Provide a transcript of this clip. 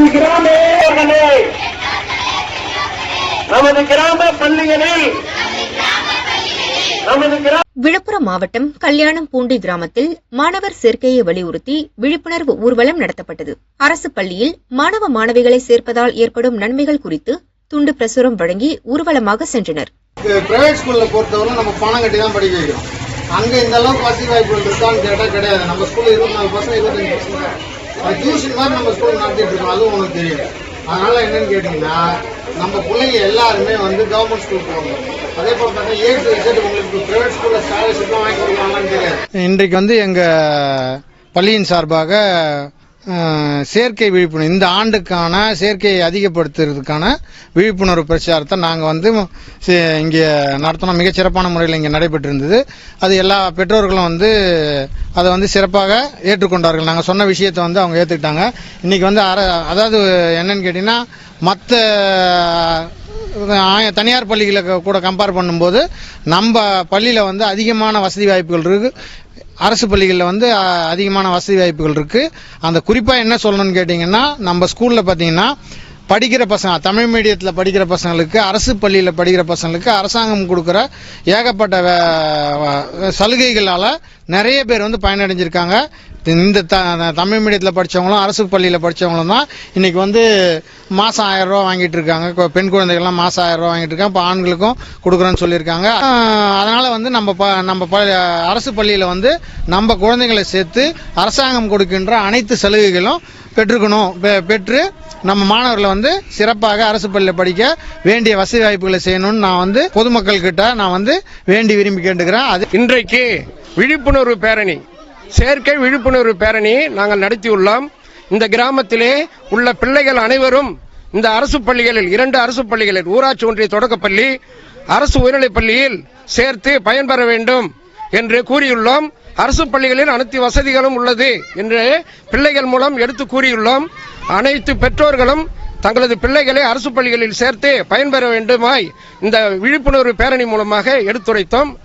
நமது கிராம நமது கிராம பள்ளிகளில் விழுப்புரம் மாவட்டம் கல்யாணம் பூண்டி கிராமத்தில் மாணவர் சேர்க்கையை வலியுறுத்தி விழிப்புணர்வு ஊர்வலம் நடத்தப்பட்டது. அரசு பள்ளியில் மாணவ மாணவிகளை சேர்ப்பதால் ஏற்படும் நன்மைகள் குறித்து துண்டு பிரசுரம் வழங்கி ஊர்வலமாக சென்றனர். பிரைவேட் ஸ்கூல்ல பொறுத்தவரை நம்ம பணம் கட்டி தான் படிக்க வைக்கிறோம். அங்க இந்த அளவுக்கு வசதி வாய்ப்புகள் இருக்கான்னு கேட்டா கிடையாது. நம்ம ஸ்கூல்ல இருபத்தி நாலு பசங்க இருபத்தஞ்சு பசங்க அது டியூஷன் மாதிரி நம்ம ஸ்கூல் நடத்திட்டு இருக்கோம். அதுவும் உங்களுக்கு தெரியும் அதனால என்னன்னு கேட்டீங்கன்னா நம்ம பிள்ளைங்க எல்லாருமே வந்து கவர்மெண்ட் ஸ்கூல் போகணும். அதே போல பார்த்தா ஏ டு இசட் உங்களுக்கு பிரைவேட் ஸ்கூல்ல ஸ்காலர்ஷிப்லாம் வாங்கி கொடுக்கலாம்னு தெரியாது இன்றைக்கு வந்து எங்க பள்ளியின் சார்பாக செயற்கை சேர்க்கை விழிப்புணர்வு. இந்த ஆண்டுக்கான சேர்க்கையை அதிகப்படுத்துறதுக்கான விழிப்புணர்வு பிரச்சாரத்தை நாங்கள் வந்து இங்கே நடத்தினோம். மிக சிறப்பான முறையில் இங்கே நடைபெற்றிருந்தது. அது எல்லா பெற்றோர்களும் வந்து அதை வந்து சிறப்பாக ஏற்றுக்கொண்டார்கள். நாங்கள் சொன்ன விஷயத்தை வந்து அவங்க ஏற்றுக்கிட்டாங்க இன்றைக்கி வந்து அர அதாவது என்னன்னு கேட்டிங்கன்னா மற்ற தனியார் பள்ளிகளை கூட கம்பேர் பண்ணும்போது நம்ம பள்ளியில் வந்து அதிகமான வசதி வாய்ப்புகள் இருக்கு. அரசு பள்ளிகளில் வந்து அதிகமான வசதி வாய்ப்புகள் இருக்குது அந்த குறிப்பாக என்ன சொல்லணும்னு கேட்டிங்கன்னா நம்ம ஸ்கூலில் பார்த்தீங்கன்னா படிக்கிற பசங்க தமிழ் மீடியத்தில் படிக்கிற பசங்களுக்கு அரசு பள்ளியில் படிக்கிற பசங்களுக்கு அரசாங்கம் கொடுக்குற ஏகப்பட்ட சலுகைகளால் நிறைய பேர் வந்து பயனடைஞ்சிருக்காங்க. இந்த த- தமிழ் மீடியத்தில் படித்தவங்களும் அரசு பள்ளியில் படித்தவங்களும் தான் இன்றைக்கி வந்து மாதம் ஆயிரரூவா வாங்கிட்டு இருக்காங்க. இப்போ பெண் குழந்தைகள்லாம் மாதம் ஆயிரரூவா வாங்கிட்டு இருக்காங்க. இப்போ ஆண்களுக்கும் கொடுக்குறேன்னு சொல்லியிருக்காங்க. அதனால் வந்து நம்ம ப- நம்ம ப- அரசு பள்ளியில் வந்து நம்ம குழந்தைகளை சேர்த்து அரசாங்கம் கொடுக்கின்ற அனைத்து சலுகைகளும் பெற்றுக்கணும். பெ- பெற்று நம்ம மாணவர்களை வந்து சிறப்பாக அரசு பள்ளியில் படிக்க வேண்டிய வசதி வாய்ப்புகளை செய்யணும்னு நான் வந்து பொதுமக்கள் கிட்ட நான் வந்து வேண்டி விரும்பி கேட்டுக்கிறேன். அது இன்றைக்கு விழிப்புணர்வு பேரணி. சேர்க்கை விழிப்புணர்வு பேரணி நாங்கள் நடத்தியுள்ளோம். இந்த கிராமத்திலே உள்ள பிள்ளைகள் அனைவரும் இந்த அரசு பள்ளிகளில் இரண்டு அரசு பள்ளிகளில் ஊராட்சி ஒன்றிய தொடக்கப்பள்ளி அரசு உயர்நிலைப் பள்ளியில் சேர்த்து பயன்பெற வேண்டும் என்று கூறியுள்ளோம். அரசு பள்ளிகளில் அனைத்து வசதிகளும் உள்ளது என்று பிள்ளைகள் மூலம் எடுத்து கூறியுள்ளோம். அனைத்து பெற்றோர்களும் தங்களது பிள்ளைகளை அரசு பள்ளிகளில் சேர்த்து பயன்பெற வேண்டுமாய் இந்த விழிப்புணர்வு பேரணி மூலமாக எடுத்துரைத்தோம்.